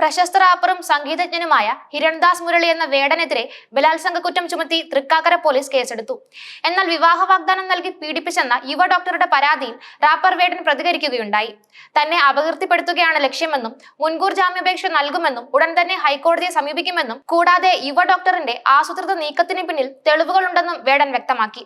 പ്രശസ്ത റാപ്പറും സംഗീതജ്ഞനുമായ ഹിരൺദാസ് മുരളി എന്ന വേടനെതിരെ ബലാത്സംഗ കുറ്റം ചുമത്തി തൃക്കാക്കര പോലീസ് കേസെടുത്തു. എന്നാൽ വിവാഹ വാഗ്ദാനം നൽകി പീഡിപ്പിച്ചെന്ന യുവ ഡോക്ടറുടെ പരാതിയിൽ റാപ്പർ വേടൻ പ്രതികരിക്കുകയുണ്ടായി. തന്നെ അപകീർത്തിപ്പെടുത്തുകയാണ് ലക്ഷ്യമെന്നും മുൻകൂർ ജാമ്യാപേക്ഷ നൽകുമെന്നും ഉടൻ തന്നെ ഹൈക്കോടതിയെ സമീപിക്കുമെന്നും കൂടാതെ യുവ ഡോക്ടറിന്റെ ആസൂത്രിത നീക്കത്തിന് പിന്നിൽ തെളിവുകളുണ്ടെന്നും വേടൻ വ്യക്തമാക്കി.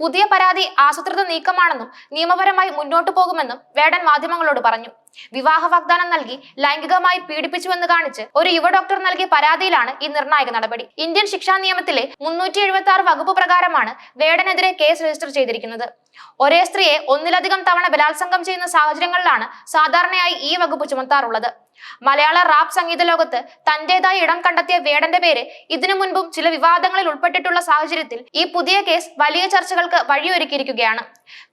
പുതിയ പരാതി ആസൂത്രിത നീക്കമാണെന്നും നിയമപരമായി മുന്നോട്ടു പോകുമെന്നും വേടൻ മാധ്യമങ്ങളോട് പറഞ്ഞു. വിവാഹ വാഗ്ദാനം നൽകി ലൈംഗികമായി പീഡിപ്പിച്ചുവെന്ന് കാണിച്ച് ഒരു യുവ ഡോക്ടർ നൽകിയ പരാതിയിലാണ് ഈ നിർണായക നടപടി. ഇന്ത്യൻ ശിക്ഷാ നിയമത്തിലെ മുന്നൂറ്റി എഴുപത്തി ആറ് വകുപ്പ് പ്രകാരമാണ് വേടനെതിരെ കേസ് രജിസ്റ്റർ ചെയ്തിരിക്കുന്നത്. ഒരേ സ്ത്രീയെ ഒന്നിലധികം തവണ ബലാത്സംഗം ചെയ്യുന്ന സാഹചര്യങ്ങളിലാണ് സാധാരണയായി ഈ വകുപ്പ് ചുമത്താറുള്ളത്. മലയാള റാപ്പ് സംഗീത ലോകത്ത് തന്റേതായ ഇടം കണ്ടെത്തിയ വേടന്റെ പേര് ഇതിനു മുൻപും ചില വിവാദങ്ങളിൽ ഉൾപ്പെട്ടിട്ടുള്ള സാഹചര്യത്തിൽ ഈ പുതിയ കേസ് വലിയ ചർച്ചകൾക്ക് വഴിയൊരുക്കിയിരിക്കുകയാണ്.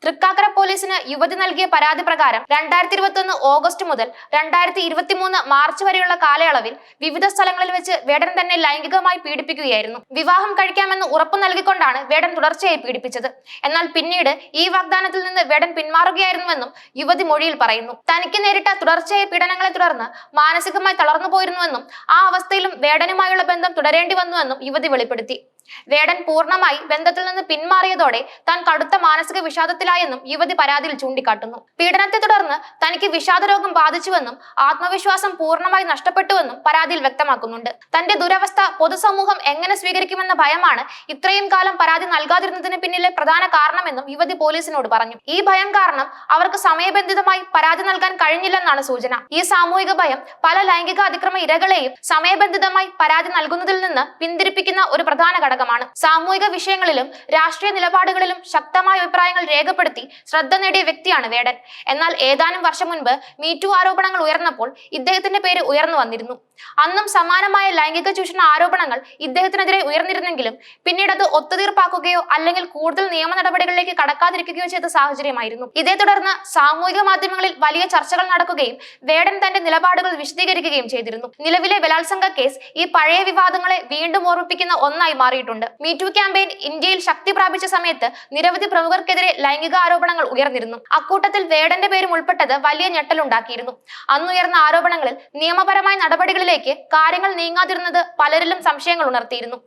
തൃക്കാക്കര പോലീസിന് യുവതി നൽകിയ പരാതി പ്രകാരം രണ്ടായിരത്തി ഇരുപത്തി ഒന്ന് ഓഗസ്റ്റ് മുതൽ രണ്ടായിരത്തി ഇരുപത്തി മൂന്ന് മാർച്ച് വരെയുള്ള കാലയളവിൽ വിവിധ സ്ഥലങ്ങളിൽ വെച്ച് വേടൻ തന്നെ ലൈംഗികമായി പീഡിപ്പിക്കുകയായിരുന്നു. വിവാഹം കഴിക്കാമെന്ന് ഉറപ്പു നൽകിക്കൊണ്ടാണ് വേടൻ തുടർച്ചയായി പീഡിപ്പിച്ചത്. എന്നാൽ പിന്നീട് ഈ വാഗ്ദാനത്തിൽ നിന്ന് വേടൻ പിന്മാറുകയായിരുന്നുവെന്നും യുവതി മൊഴിയിൽ പറയുന്നു. തനിക്ക് നേരിട്ട തുടർച്ചയായ പീഡനങ്ങളെ തുടർന്ന് മാനസികമായി തളർന്നു പോയിരുന്നുവെന്നും ആ അവസ്ഥയിലും വേടനുമായുള്ള ബന്ധം തുടരേണ്ടി വന്നുവെന്നും യുവതി വെളിപ്പെടുത്തി. വേടൻ പൂർണമായി ബന്ധത്തിൽ നിന്ന് പിന്മാറിയതോടെ താൻ കടുത്ത മാനസിക വിഷാദത്തിലായെന്നും യുവതി പരാതിയിൽ ചൂണ്ടിക്കാട്ടുന്നു. പീഡനത്തെ തുടർന്ന് തനിക്ക് വിഷാദരോഗം ബാധിച്ചുവെന്നും ആത്മവിശ്വാസം പൂർണമായി നഷ്ടപ്പെട്ടുവെന്നും പരാതിയിൽ വ്യക്തമാക്കുന്നുണ്ട്. തന്റെ ദുരവസ്ഥ പൊതുസമൂഹം എങ്ങനെ സ്വീകരിക്കുമെന്ന ഭയമാണ് ഇത്രയും കാലം പരാതി നൽകാതിരുന്നതിന് പിന്നിലെ പ്രധാന കാരണമെന്നും യുവതി പോലീസിനോട് പറഞ്ഞു. ഈ ഭയം കാരണം അവർക്ക് സമയബന്ധിതമായി പരാതി നൽകാൻ കഴിഞ്ഞില്ലെന്നാണ് സൂചന. ഈ സാമൂഹിക ഭയം പല ലൈംഗിക അതിക്രമ ഇരകളെയും സമയബന്ധിതമായി പരാതി നൽകുന്നതിൽ നിന്ന് പിന്തിരിപ്പിക്കുന്ന ഒരു പ്രധാന ഘടകമാണ് സാമൂഹിക വിഷയങ്ങളിലും രാഷ്ട്രീയ നിലപാടുകളിലും ശക്തമായ അഭിപ്രായങ്ങൾ രേഖപ്പെടുത്തി ശ്രദ്ധ നേടിയ വ്യക്തിയാണ് വേടൻ. എന്നാൽ ഏതാനും വർഷം മുൻപ് മീറ്റു ആരോപണങ്ങൾ ഉയർന്നപ്പോൾ ഇദ്ദേഹത്തിന്റെ പേര് ഉയർന്നു വന്നിരുന്നു. അന്നും സമാനമായ ലൈംഗിക ചൂഷണ ആരോപണങ്ങൾ ഇദ്ദേഹത്തിനെതിരെ ഉയർന്നിരുന്നെങ്കിലും പിന്നീട് അത് ഒത്തുതീർപ്പാക്കുകയോ അല്ലെങ്കിൽ കൂടുതൽ നിയമ നടപടികളിലേക്ക് കടക്കാതിരിക്കുകയോ ചെയ്ത സാഹചര്യമായിരുന്നു. ഇതേ തുടർന്ന് സാമൂഹിക മാധ്യമങ്ങളിൽ വലിയ ചർച്ചകൾ നടക്കുകയും വേടൻ തന്റെ നിലപാടുകൾ വിശദീകരിക്കുകയും ചെയ്തിരുന്നു. നിലവിലെ ബലാത്സംഗ കേസ് ഈ പഴയ വിവാദങ്ങളെ വീണ്ടും ഓർമ്മിപ്പിക്കുന്ന ഒന്നായി മാറിയിട്ടുണ്ട് മീറ്റു ക്യാമ്പയിൻ ഇന്ത്യയിൽ ശക്തി പ്രാപിച്ച സമയത്ത് നിരവധി പ്രമുഖർക്കെതിരെ ലൈംഗിക ആരോപണങ്ങൾ ഉയർന്നിരുന്നു. അക്കൂട്ടത്തിൽ വേടന്റെ പേരും ഉൾപ്പെട്ടത് വലിയ ഞെട്ടലുണ്ടാക്കിയിരുന്നു. അന്നുയർന്ന ആരോപണങ്ങളിൽ നിയമപരമായ നടപടികളിലേക്ക് കാര്യങ്ങൾ നീങ്ങാതിരുന്നത് പലരിലും സംശയങ്ങൾ ഉണർത്തിയിരുന്നു.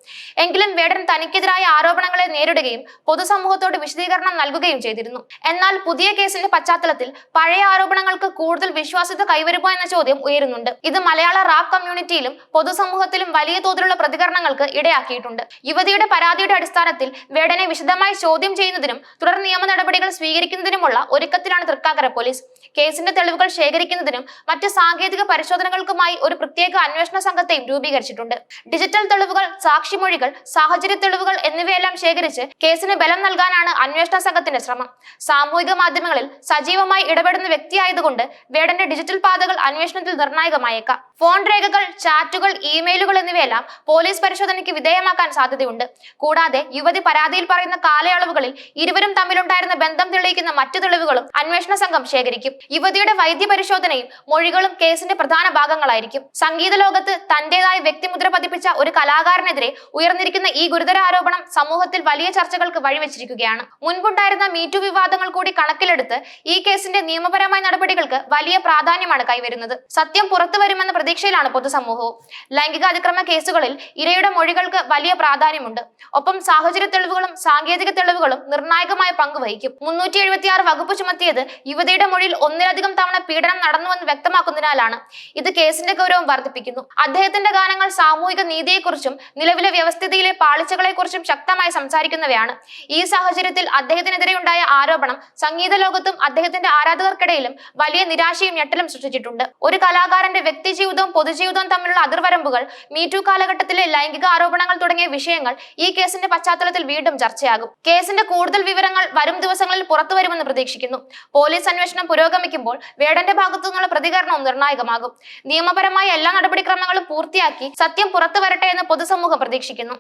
എങ്കിലും വേടൻ തനിക്കെതിരായ ആരോപണങ്ങളെ നേരിടുകയും പൊതുസമൂഹത്തോട് വിശദീകരണം നൽകുകയും ചെയ്തിരുന്നു. എന്നാൽ പുതിയ കേസിന്റെ പശ്ചാത്തലത്തിൽ പഴയ ആരോപണങ്ങൾക്ക് കൂടുതൽ വിശ്വാസ്യത കൈവരുമോ എന്ന ചോദ്യം ഉയരുന്നുണ്ട്. ഇത് മലയാള റാപ്പ് കമ്മ്യൂണിറ്റിയിലും പൊതുസമൂഹത്തിലും വലിയ തോതിലുള്ള പ്രതികരണങ്ങൾക്ക് ഇടയാക്കിയിട്ടുണ്ട്. യുവതിയുടെ പരാതിയുടെ അടിസ്ഥാനത്തിൽ വേടനെ വിശദമായി ചോദ്യം ചെയ്യുന്നതിനും തുടർ നിയമ നടപടികൾ സ്വീകരിക്കുന്നതിനുമുള്ള ഒരുക്കത്തിലാണ് തൃക്കാക്കര പോലീസ്. കേസിന്റെ തെളിവുകൾ ശേഖരിക്കുന്നതിനും മറ്റ് സാങ്കേതിക പരിശോധനകൾക്കുമായി ഒരു പ്രത്യേക അന്വേഷണ സംഘത്തെയും രൂപീകരിച്ചിട്ടുണ്ട്. ഡിജിറ്റൽ തെളിവുകൾ സാക്ഷിമൊഴികൾ സാഹചര്യ തെളിവുകൾ എന്നിവയെല്ലാം ശേഖരിച്ച് കേസിന് ബലം നൽകാനാണ് അന്വേഷണ സംഘത്തിന്റെ ശ്രമം. സാമൂഹിക മാധ്യമങ്ങളിൽ സജീവമായി ഇടപെടുന്ന വ്യക്തിയായതുകൊണ്ട് വേടന്റെ ഡിജിറ്റൽ പാതകൾ അന്വേഷണത്തിൽ നിർണായകമായേക്കാം. ഫോൺ രേഖകൾ ചാറ്റുകൾ ഇമെയിലുകൾ എന്നിവയെല്ലാം പോലീസ് പരിശോധനയ്ക്ക് വിധേയമാക്കാൻ സാധ്യതയുണ്ട്. കൂടാതെ യുവതി പരാതിയിൽ പറയുന്ന കാലയളവുകളിൽ ഇരുവരും തമ്മിലുണ്ടായിരുന്ന ബന്ധം തെളിയിക്കുന്ന മറ്റു തെളിവുകളും അന്വേഷണ സംഘം ശേഖരിക്കും. യുവതിയുടെ വൈദ്യ പരിശോധനയും മൊഴികളും കേസിന്റെ പ്രധാന ഭാഗങ്ങളായിരിക്കും. സംഗീത ലോകത്ത് തന്റേതായ വ്യക്തിമുദ്ര പതിപ്പിച്ച ഒരു കലാകാരനെതിരെ ഉയർന്നിരിക്കുന്ന ഈ ഗുരുതര ആരോപണം സമൂഹത്തിൽ വലിയ ചർച്ചകൾക്ക് വഴിവെച്ചിരിക്കുകയാണ്. മുൻപുണ്ടായിരുന്ന മീറ്റു വിവാദങ്ങൾ കൂടി കണക്കിലെടുത്ത് ഈ കേസിന്റെ നിയമപരമായ നടപടികൾക്ക് വലിയ പ്രാധാന്യമാണ് കൈവരുന്നത്. സത്യം പുറത്തു വരുമെന്ന പ്രതീക്ഷയിലാണ് പൊതുസമൂഹവും. ലൈംഗിക അതിക്രമ കേസുകളിൽ ഇരയുടെ മൊഴികൾക്ക് വലിയ പ്രാധാന്യമുണ്ട്. ഒപ്പം സാഹചര്യ തെളിവുകളും സാങ്കേതിക തെളിവുകളും നിർണായകമായ പങ്ക് വഹിക്കും. മുന്നൂറ്റി എഴുപത്തി ആറ് വകുപ്പ് ചുമത്തിയത് യുവതിയുടെ മൊഴിയിൽ ഒന്നിലധികം തവണ പീഡനം നടന്നുവെന്ന് വ്യക്തമാക്കുന്നതിനാലാണ്. ഇത് കേസിന്റെ ഗൗരവം വർദ്ധിപ്പിക്കുന്നു. അദ്ദേഹത്തിന്റെ ഗാനങ്ങൾ സാമൂഹിക നീതിയെക്കുറിച്ചും നിലവിലെ വ്യവസ്ഥിതിയിലെ പാളിച്ചകളെക്കുറിച്ചും ശക്തമായി സംസാരിക്കുന്നവയാണ്. ഈ സാഹചര്യത്തിൽ അദ്ദേഹത്തിനെതിരെയുണ്ടായ ആരോപണം സംഗീത ലോകത്തും അദ്ദേഹത്തിന്റെ ആരാധകർക്കിടയിലും വലിയ നിരാശയും ഞെട്ടലും സൃഷ്ടിച്ചിട്ടുണ്ട്. ഒരു കലാകാരന്റെ വ്യക്തി ജീവിതവും പൊതുജീവിതവും തമ്മിലുള്ള അതിർവരമ്പുകൾ മീറ്റു കാലഘട്ടത്തിലെ ലൈംഗിക ആരോപണങ്ങൾ തുടങ്ങിയ വിഷയങ്ങൾ ഈ കേസിന്റെ പശ്ചാത്തലത്തിൽ വീണ്ടും ചർച്ചയാകും. കേസിന്റെ കൂടുതൽ വിവരങ്ങൾ വരും ദിവസങ്ങളിൽ പുറത്തു വരുമെന്ന് പ്രതീക്ഷിക്കുന്നു. പോലീസ് അന്വേഷണം പുരോഗമിക്കുമ്പോൾ വേടന്റെ ഭാഗത്തു നിന്നുള്ള പ്രതികരണവും നിർണായകമാകും. നിയമപരമായ എല്ലാ നടപടിക്രമങ്ങളും പൂർത്തിയാക്കി സത്യം പുറത്തു വരട്ടെ എന്ന് പൊതുസമൂഹം പ്രതീക്ഷിക്കുന്നു.